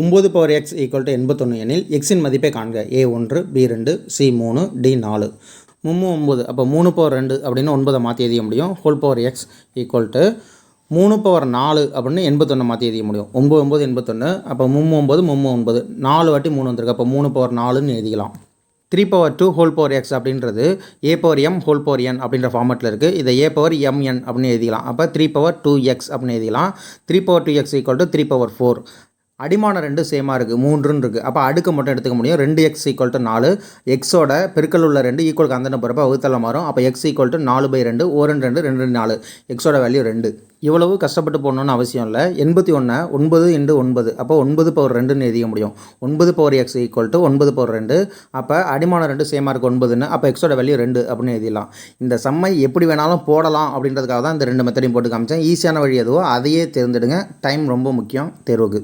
ஒம்பது power X equal to எண்பத்தொன்று எனில் எக்ஸின் மதிப்பை காண்க. ஏ ஒன்று பி ரெண்டு சி மூணு டி நாலு. மும்மு ஒம்பது அப்போ மூணு பவர் ரெண்டு அப்படின்னு ஒன்பதை மாற்றி எழுதிய முடியும். Whole power X equal to மூணு பவர் நாலு அப்படின்னு எண்பத்தொன்று மாற்றி எழுதிய முடியும். ஒம்பது ஒம்பது எண்பத்தொன்று அப்போ மும்மு ஒம்பது மும்மு ஒன்பது. நாலு வாட்டி மூணு வந்திருக்கு. அப்போ மூணு பவர் நாலுன்னு எழுதிக்கலாம். Three power two whole power X அப்படின்றது A power M whole power N அப்படின்ற ஃபார்மெட்டில் இருக்குது இதை ஏ பவர் எம்என் அப்படின்னு எழுதிக்கலாம். அப்போ த்ரீ பவர் டூ எக்ஸ் அப்படின்னு எழுதிக்கலாம். Three power two X equal to three power four அடிமானம் ரெண்டு சேமாக இருக்குது மூன்றுன்னு இருக்குது அப்போ அடுக்கு மட்டும் எடுத்துக்க முடியும். ரெண்டு எக்ஸ் ஈக்குவல் டு நாலு. எக்ஸோட பெருக்கல் உள்ள ரெண்டு ஈக்குவல் அந்த போகிறப்ப வகுத்தல மாறும். அப்போ எக்ஸ் ஈக்குவல் டு நாலு பை ரெண்டு ஓரன் ரெண்டு ரெண்டு ரெண்டு நாலு. எக்ஸோட வேல்யூ ரெண்டு. இவ்வளவு கஷ்டப்பட்டு போடணும்னு அவசியம் இல்லை. எண்பத்தி ஒன்று ஒன்பது இண்டு ஒன்பது. அப்போ ஒன்பது பவர் ரெண்டுன்னு எழுதிக்க முடியும். ஒன்பது பவர் எக்ஸ் ஈக்குவல் டு ஒன்பது பவர் ரெண்டு. அப்போ அடிமானம் ரெண்டு சேமாக இருக்குது ஒன்பதுன்னு. அப்போ எக்ஸோட வேல்யூ ரெண்டு அப்படின்னு எழுதிடலாம். இந்த சம்மை எப்படி வேணாலும் போடலாம் அப்படின்றதுக்காக தான் இந்த ரெண்டு மெத்தடையும் போட்டு காமிச்சேன். ஈஸியான வழி எதுவோ அதையே தேர்ந்தெடுங்க. டைம் ரொம்ப முக்கியம். தேர்வுக்கு.